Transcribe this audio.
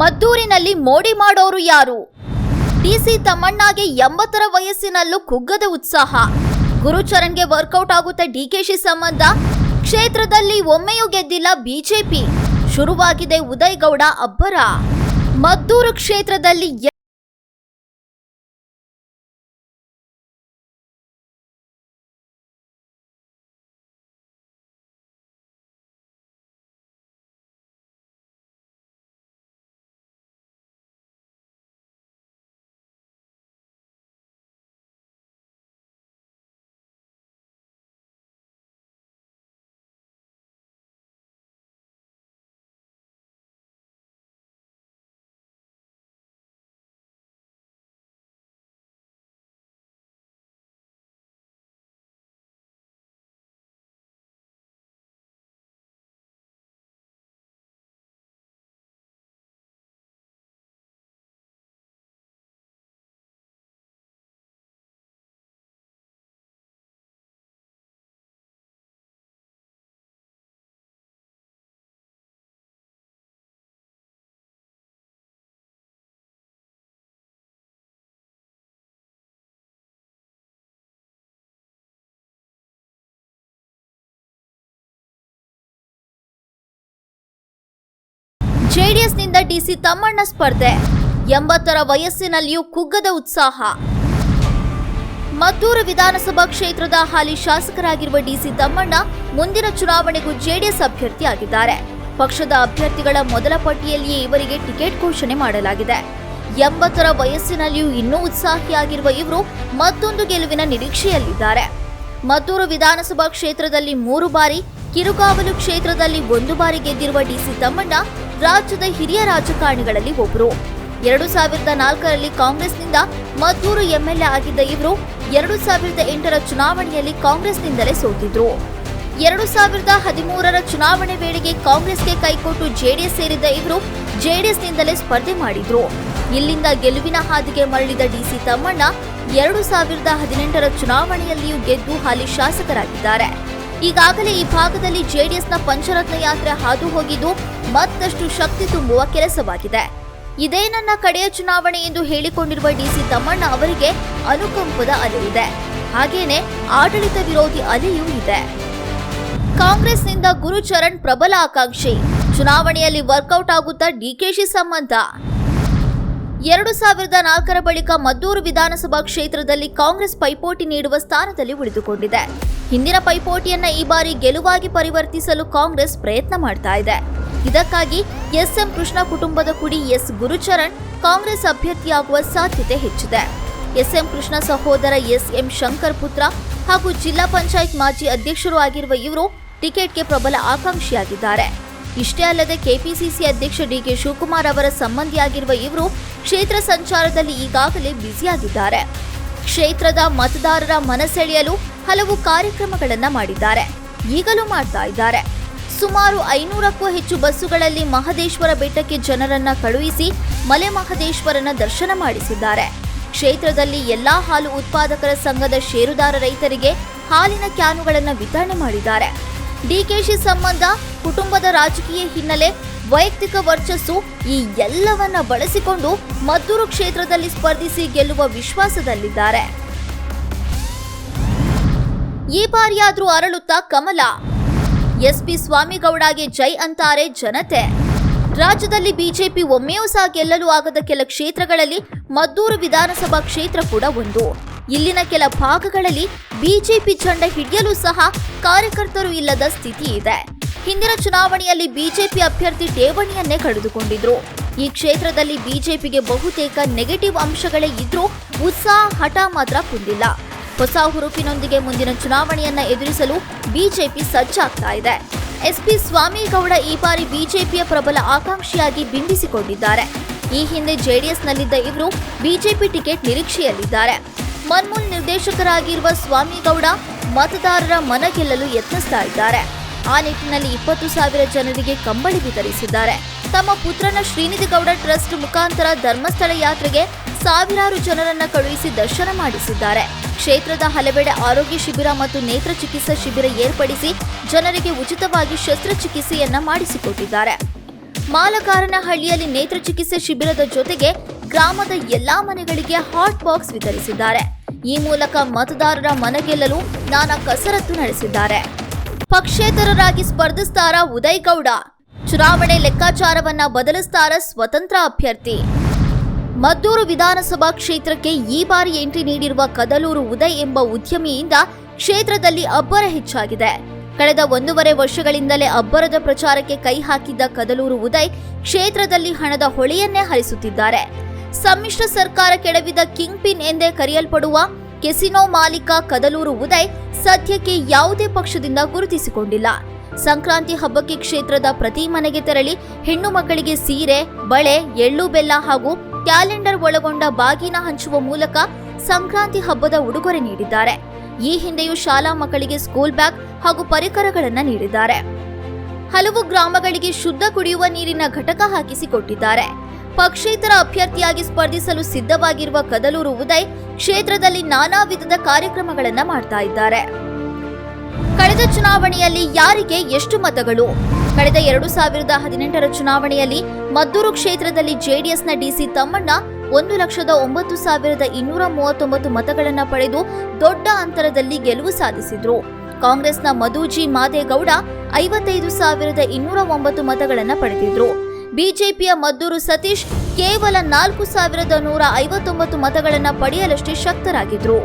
ಮದ್ದೂರಿನಲ್ಲಿ ಮೋಡಿ ಮಾಡೋರು ಯಾರು? ಡಿಸಿ ತಮ್ಮಣ್ಣಗೆ ಎಂಬತ್ತರ ವಯಸ್ಸಿನಲ್ಲೂ ಕುಗ್ಗದ ಉತ್ಸಾಹ. ಗುರುಚರಣ್ಗೆ ವರ್ಕೌಟ್ ಆಗುತ್ತೆ ಡಿಕೆಶಿ ಸಂಬಂಧ. ಕ್ಷೇತ್ರದಲ್ಲಿ ಒಮ್ಮೆಯೂ ಗೆದ್ದಿಲ್ಲ ಬಿಜೆಪಿ. ಶುರುವಾಗಿದೆ ಉದಯ್ ಗೌಡ ಅಬ್ಬರ. ಮದ್ದೂರು ಕ್ಷೇತ್ರದಲ್ಲಿ ಜೆಡಿಎಸ್ನಿಂದ ಡಿಸಿ ತಮ್ಮಣ್ಣ ಸ್ಪರ್ಧೆ. ಎಂಬತ್ತರ ವಯಸ್ಸಿನಲ್ಲಿಯೂ ಕುಗ್ಗದ ಉತ್ಸಾಹ. ಮದ್ದೂರು ವಿಧಾನಸಭಾ ಕ್ಷೇತ್ರದ ಹಾಲಿ ಶಾಸಕರಾಗಿರುವ ಡಿಸಿ ತಮ್ಮಣ್ಣ ಮುಂದಿನ ಚುನಾವಣೆಗೂ ಜೆಡಿಎಸ್ ಅಭ್ಯರ್ಥಿಯಾಗಿದ್ದಾರೆ. ಪಕ್ಷದ ಅಭ್ಯರ್ಥಿಗಳ ಮೊದಲ ಪಟ್ಟಿಯಲ್ಲಿಯೇ ಇವರಿಗೆ ಟಿಕೆಟ್ ಘೋಷಣೆ ಮಾಡಲಾಗಿದೆ. ಎಂಬತ್ತರ ವಯಸ್ಸಿನಲ್ಲಿಯೂ ಇನ್ನೂ ಉತ್ಸಾಹಿಯಾಗಿರುವ ಇವರು ಮತ್ತೊಂದು ಗೆಲುವಿನ ನಿರೀಕ್ಷೆಯಲ್ಲಿದ್ದಾರೆ. ಮದ್ದೂರು ವಿಧಾನಸಭಾ ಕ್ಷೇತ್ರದಲ್ಲಿ ಮೂರು ಬಾರಿ ಕಿರುಕಾವಲು ಕ್ಷೇತ್ರದಲ್ಲಿ ಒಂದು ಬಾರಿ ಗೆದ್ದಿರುವ ಡಿಸಿ ತಮ್ಮಣ್ಣ ರಾಜ್ಯದ ಹಿರಿಯ ರಾಜಕಾರಣಿಗಳಲ್ಲಿ ಒಬ್ಬರು ಎರಡು ಸಾವಿರದ ನಾಲ್ಕರಲ್ಲಿ ಕಾಂಗ್ರೆಸ್ನಿಂದ ಮದ್ದೂರು ಎಂಎಲ್ಎ ಆಗಿದ್ದ ಇವರು ಎರಡು ಸಾವಿರದ ಎಂಟರ ಚುನಾವಣೆಯಲ್ಲಿ ಕಾಂಗ್ರೆಸ್ನಿಂದಲೇ ಸೋತಿದ್ರು. ಎರಡು ಸಾವಿರದ ಹದಿಮೂರರ ಚುನಾವಣೆ ವೇಳೆಗೆ ಕಾಂಗ್ರೆಸ್ಗೆ ಕೈಕೊಟ್ಟು ಜೆಡಿಎಸ್ ಸೇರಿದ್ದ ಇವರು ಜೆಡಿಎಸ್ನಿಂದಲೇ ಸ್ಪರ್ಧೆ ಮಾಡಿದ್ರು. ಇಲ್ಲಿಂದ ಗೆಲುವಿನ ಹಾದಿಗೆ ಮರಳಿದ ಡಿಸಿ ತಮ್ಮಣ್ಣ ಎರಡು ಸಾವಿರದ ಹದಿನೆಂಟರ ಚುನಾವಣೆಯಲ್ಲಿಯೂ ಗೆದ್ದು ಹಾಲಿ ಶಾಸಕರಾಗಿದ್ದಾರೆ. ಈಗಾಗಲೇ ಈ ಭಾಗದಲ್ಲಿ ಜೆಡಿಎಸ್ನ ಪಂಚರತ್ನ ಯಾತ್ರೆ ಹಾದು ಹೋಗಿದ್ದು ಮತ್ತಷ್ಟು ಶಕ್ತಿ ತುಂಬುವ ಕೆಲಸವಾಗಿದೆ. ಇದೇ ನನ್ನ ಕಡೆಯ ಚುನಾವಣೆ ಎಂದು ಹೇಳಿಕೊಂಡಿರುವ ಡಿಸಿ ತಮ್ಮಣ್ಣ ಅವರಿಗೆ ಅನುಕಂಪದ ಅಲೆ ಇದೆ ಹಾಗೇನೆ ಆಡಳಿತ ವಿರೋಧಿ ಅಲೆಯೂ ಇದೆ. ಕಾಂಗ್ರೆಸ್ನಿಂದ ಗುರುಚರಣ್ ಪ್ರಬಲ ಆಕಾಂಕ್ಷಿ. ಚುನಾವಣೆಯಲ್ಲಿ ವರ್ಕೌಟ್ ಆಗುತ್ತಾ ಡಿಕೆಶಿ ಸಂಬಂಧ? ಎರಡು ಸಾವಿರದ ನಾಲ್ಕರ ಬಳಿಕ ಮದ್ದೂರು ವಿಧಾನಸಭಾ ಕ್ಷೇತ್ರದಲ್ಲಿ ಕಾಂಗ್ರೆಸ್ ಪೈಪೋಟಿ ನೀಡುವ ಸ್ಥಾನದಲ್ಲಿ ಉಳಿದುಕೊಂಡಿದೆ. ಹಿಂದಿನ ಪೈಪೋಟಿಯನ್ನ ಈ ಬಾರಿ ಗೆಲುವಾಗಿ ಪರಿವರ್ತಿಸಲು ಕಾಂಗ್ರೆಸ್ ಪ್ರಯತ್ನ ಮಾಡ್ತಾ ಇದೆ. ಇದಕ್ಕಾಗಿ ಎಸ್ಎಂ ಕೃಷ್ಣ ಕುಟುಂಬದ ಕುಡಿ ಎಸ್ ಗುರುಚರಣ್ ಕಾಂಗ್ರೆಸ್ ಅಭ್ಯರ್ಥಿಯಾಗುವ ಸಾಧ್ಯತೆ ಹೆಚ್ಚಿದೆ. ಎಸ್ಎಂ ಕೃಷ್ಣ ಸಹೋದರ ಎಸ್ ಎಂ ಶಂಕರ್ ಪುತ್ರ ಹಾಗೂ ಜಿಲ್ಲಾ ಪಂಚಾಯತ್ ಮಾಜಿ ಅಧ್ಯಕ್ಷರು ಆಗಿರುವ ಇವರು ಟಿಕೆಟ್ಗೆ ಪ್ರಬಲ ಆಕಾಂಕ್ಷಿಯಾಗಿದ್ದಾರೆ. ಇಷ್ಟೇ ಅಲ್ಲದೆ ಕೆಪಿಸಿಸಿ ಅಧ್ಯಕ್ಷ ಡಿಕೆ ಶಿವಕುಮಾರ್ ಅವರ ಸಂಬಂಧಿಯಾಗಿರುವ ಇವರು ಕ್ಷೇತ್ರ ಸಂಚಾರದಲ್ಲಿ ಈಗಾಗಲೇ ಬ್ಯುಸಿಯಾಗಿದ್ದಾರೆ. ಕ್ಷೇತ್ರದ ಮತದಾರರ ಮನಸೆಳೆಯಲು ಹಲವು ಕಾರ್ಯಕ್ರಮಗಳನ್ನ ಮಾಡಿದ್ದಾರೆ. ಈಗಲೂ ಮಾಡ್ತಾ ಇದ್ದಾರೆ. ಸುಮಾರು ಐನೂರಕ್ಕೂ ಹೆಚ್ಚು ಬಸ್ಸುಗಳಲ್ಲಿ ಮಹದೇಶ್ವರ ಬೆಟ್ಟಕ್ಕೆ ಜನರನ್ನ ಕಳುಹಿಸಿ ಮಲೆ ಮಹದೇಶ್ವರನ ದರ್ಶನ ಮಾಡಿಸಿದ್ದಾರೆ. ಕ್ಷೇತ್ರದಲ್ಲಿ ಎಲ್ಲಾ ಹಾಲು ಉತ್ಪಾದಕರ ಸಂಘದ ಷೇರುದಾರ ರೈತರಿಗೆ ಹಾಲಿನ ಕ್ಯಾನುಗಳನ್ನು ವಿತರಣೆ ಮಾಡಿದ್ದಾರೆ. ಡಿಕೆಶಿ ಸಂಬಂಧ ಕುಟುಂಬದ ರಾಜಕೀಯ ಹಿನ್ನೆಲೆ ವೈಯಕ್ತಿಕ ವರ್ಚಸ್ಸು ಈ ಎಲ್ಲವನ್ನ ಬಳಸಿಕೊಂಡು ಮದ್ದೂರು ಕ್ಷೇತ್ರದಲ್ಲಿ ಸ್ಪರ್ಧಿಸಿ ಗೆಲ್ಲುವ ವಿಶ್ವಾಸದಲ್ಲಿದ್ದಾರೆ. ಈ ಬಾರಿಯಾದ್ರೂ ಅರಳುತ್ತಾ ಕಮಲ. ಎಸ್ಪಿ ಸ್ವಾಮಿಗೌಡಗೆ ಜೈ ಅಂತಾರೆ ಜನತೆ. ರಾಜ್ಯದಲ್ಲಿ ಬಿಜೆಪಿ ಒಮ್ಮೆಯೂ ಸಹ ಗೆಲ್ಲಲು ಆಗದ ಕೆಲ ಕ್ಷೇತ್ರಗಳಲ್ಲಿ ಮದ್ದೂರು ವಿಧಾನಸಭಾ ಕ್ಷೇತ್ರ ಕೂಡ ಒಂದು. ಇಲ್ಲಿನ ಕೆಲ ಭಾಗಗಳಲ್ಲಿ ಬಿಜೆಪಿ ಚಂಡ ಹಿಡಿಯಲು ಸಹ ಕಾರ್ಯಕರ್ತರು ಇಲ್ಲದ ಸ್ಥಿತಿ ಇದೆ. ಹಿಂದಿನ ಚುನಾವಣೆಯಲ್ಲಿ ಬಿಜೆಪಿ ಅಭ್ಯರ್ಥಿ ಠೇವಣಿಯನ್ನೇ ಕಳೆದುಕೊಂಡಿದ್ರು. ಈ ಕ್ಷೇತ್ರದಲ್ಲಿ ಬಿಜೆಪಿಗೆ ಬಹುತೇಕ ನೆಗೆಟಿವ್ ಅಂಶಗಳೇ ಇದ್ರೂ ಉತ್ಸಾಹ, ಹಠ ಮಾತ್ರ ಕುಂದಿಲ್ಲ. ಹೊಸ ಹುರುಪಿನೊಂದಿಗೆ ಮುಂದಿನ ಚುನಾವಣೆಯನ್ನ ಎದುರಿಸಲು ಬಿಜೆಪಿ ಸಜ್ಜಾಗ್ತಾ ಇದೆ. ಎಸ್ಪಿ ಸ್ವಾಮಿಗೌಡ ಈ ಬಾರಿ ಬಿಜೆಪಿಯ ಪ್ರಬಲ ಆಕಾಂಕ್ಷಿಯಾಗಿ ಬಿಂಬಿಸಿಕೊಂಡಿದ್ದಾರೆ. ಈ ಹಿಂದೆ ಜೆಡಿಎಸ್ನಲ್ಲಿದ್ದ ಇವರು ಬಿಜೆಪಿ ಟಿಕೆಟ್ ನಿರೀಕ್ಷೆಯಲ್ಲಿದ್ದಾರೆ. ಮನ್ಮೂಲ್ ನಿರ್ದೇಶಕರಾಗಿರುವ ಸ್ವಾಮಿಗೌಡ ಮತದಾರರ ಮನ ಗೆಲ್ಲಲು ಯತ್ನಿಸ್ತಾ ಇದ್ದಾರೆ. ಆ ನಿಟ್ಟಿನಲ್ಲಿ ಇಪ್ಪತ್ತು ಸಾವಿರ ಜನರಿಗೆ ಕಂಬಳಿ ವಿತರಿಸಿದ್ದಾರೆ. ತಮ್ಮ ಪುತ್ರನ ಶ್ರೀನಿಧಿ ಗೌಡ ಟ್ರಸ್ಟ್ ಮುಖಾಂತರ ಧರ್ಮಸ್ಥಳ ಯಾತ್ರೆಗೆ ಸಾವಿರಾರು ಜನರನ್ನ ಕಳುಹಿಸಿ ದರ್ಶನ ಮಾಡಿಸಿದ್ದಾರೆ. ಕ್ಷೇತ್ರದ ಹಲವೆಡೆ ಆರೋಗ್ಯ ಶಿಬಿರ ಮತ್ತು ನೇತ್ರ ಚಿಕಿತ್ಸಾ ಶಿಬಿರ ಏರ್ಪಡಿಸಿ ಜನರಿಗೆ ಉಚಿತವಾಗಿ ಶಸ್ತ್ರಚಿಕಿತ್ಸೆಯನ್ನ ಮಾಡಿಸಿಕೊಟ್ಟಿದ್ದಾರೆ. ಮಾಲಕಾರನಹಳ್ಳಿಯಲ್ಲಿ ನೇತ್ರ ಚಿಕಿತ್ಸೆ ಶಿಬಿರದ ಜೊತೆಗೆ ಗ್ರಾಮದ ಎಲ್ಲಾ ಮನೆಗಳಿಗೆ ಹಾಟ್ ಬಾಕ್ಸ್ ವಿತರಿಸಿದ್ದಾರೆ. ಈ ಮೂಲಕ ಮತದಾರರ ಮನಗೆಲ್ಲಲು ನಾನಾ ಕಸರತ್ತು ನಡೆಸಿದ್ದಾರೆ. ಪಕ್ಷೇತರರಾಗಿ ಸ್ಪರ್ಧಿಸ್ತಾರ ಉದಯ್ ಗೌಡ ಚುನಾವಣೆ ಲೆಕ್ಕಾಚಾರವನ್ನ ಬದಲಿಸ್ತಾರ ಸ್ವತಂತ್ರ ಅಭ್ಯರ್ಥಿ. ಮದ್ದೂರು ವಿಧಾನಸಭಾ ಕ್ಷೇತ್ರಕ್ಕೆ ಈ ಬಾರಿ ಎಂಟ್ರಿ ನೀಡಿರುವ ಕದಲೂರು ಉದಯ್ ಎಂಬ ಉದ್ಯಮಿಯಿಂದ ಕ್ಷೇತ್ರದಲ್ಲಿ ಅಬ್ಬರ ಹೆಚ್ಚಾಗಿದೆ. ಕಳೆದ ಒಂದೂವರೆ ವರ್ಷಗಳಿಂದಲೇ ಅಬ್ಬರದ ಪ್ರಚಾರಕ್ಕೆ ಕೈ ಹಾಕಿದ್ದ ಕದಲೂರು ಉದಯ್ ಕ್ಷೇತ್ರದಲ್ಲಿ ಹಣದ ಹೊಳೆಯನ್ನೇ ಹರಿಸುತ್ತಿದ್ದಾರೆ. ಸಮ್ಮಿಶ್ರ ಸರ್ಕಾರ ಕೆಡವಿದ ಕಿಂಗ್ ಪಿನ್ ಎಂದೇ ಕರೆಯಲ್ಪಡುವ ಕೆಸಿನೋ ಮಾಲೀಕ ಕದಲೂರು ಉದಯ್ ಸದ್ಯಕ್ಕೆ ಯಾವುದೇ ಪಕ್ಷದಿಂದ ಗುರುತಿಸಿಕೊಂಡಿಲ್ಲ. ಸಂಕ್ರಾಂತಿ ಹಬ್ಬಕ್ಕೆ ಕ್ಷೇತ್ರದ ಪ್ರತಿ ಮನೆಗೆ ತೆರಳಿ ಹೆಣ್ಣು ಮಕ್ಕಳಿಗೆ ಸೀರೆ, ಬಳೆ, ಎಳ್ಳು ಬೆಲ್ಲ ಹಾಗೂ ಕ್ಯಾಲೆಂಡರ್ ಒಳಗೊಂಡ ಬಾಗಿನ ಹಂಚುವ ಮೂಲಕ ಸಂಕ್ರಾಂತಿ ಹಬ್ಬದ ಉಡುಗೊರೆ ನೀಡಿದ್ದಾರೆ. ಈ ಹಿಂದೆಯೂ ಶಾಲಾ ಮಕ್ಕಳಿಗೆ ಸ್ಕೂಲ್ ಬ್ಯಾಗ್ ಹಾಗೂ ಪರಿಕರಗಳನ್ನು ನೀಡಿದ್ದಾರೆ. ಹಲವು ಗ್ರಾಮಗಳಿಗೆ ಶುದ್ಧ ಕುಡಿಯುವ ನೀರಿನ ಘಟಕ ಹಾಕಿಸಿಕೊಟ್ಟಿದ್ದಾರೆ. ಪಕ್ಷೇತರ ಅಭ್ಯರ್ಥಿಯಾಗಿ ಸ್ಪರ್ಧಿಸಲು ಸಿದ್ಧವಾಗಿರುವ ಕದಲೂರು ಉದಯ್ ಕ್ಷೇತ್ರದಲ್ಲಿ ನಾನಾ ವಿಧದ ಕಾರ್ಯಕ್ರಮಗಳನ್ನು ಮಾಡ್ತಾ ಇದ್ದಾರೆ. ಕಳೆದ ಚುನಾವಣೆಯಲ್ಲಿ ಯಾರಿಗೆ ಎಷ್ಟು ಮತಗಳು? ಕಳೆದ ಎರಡು ಸಾವಿರದ ಹದಿನೆಂಟರ ಚುನಾವಣೆಯಲ್ಲಿ ಮದ್ದೂರು ಕ್ಷೇತ್ರದಲ್ಲಿ ಜೆಡಿಎಸ್ನ ಡಿಸಿ ತಮ್ಮಣ್ಣ ಒಂದು ಲಕ್ಷದ ಒಂಬತ್ತು ಸಾವಿರದ ಇನ್ನೂರ ಮೂವತ್ತೊಂಬತ್ತು ಮತಗಳನ್ನು ಪಡೆದು ದೊಡ್ಡ ಅಂತರದಲ್ಲಿ ಗೆಲುವು ಸಾಧಿಸಿದ್ರು. ಕಾಂಗ್ರೆಸ್ನ ಮಧುಜಿ ಮಾದೇಗೌಡ ಐವತ್ತೈದು ಸಾವಿರದ ಇನ್ನೂರ ಒಂಬತ್ತು ಮತಗಳನ್ನು ಪಡೆದಿದ್ರು. ಬಿಜೆಪಿಯ ಮದ್ದೂರು ಸತೀಶ್ ಕೇವಲ ನಾಲ್ಕು ಸಾವಿರದ ನೂರ ಐವತ್ತೊಂಬತ್ತು ಮತಗಳನ್ನು ಪಡೆಯಲಷ್ಟೇ ಶಕ್ತರಾಗಿದ್ರು.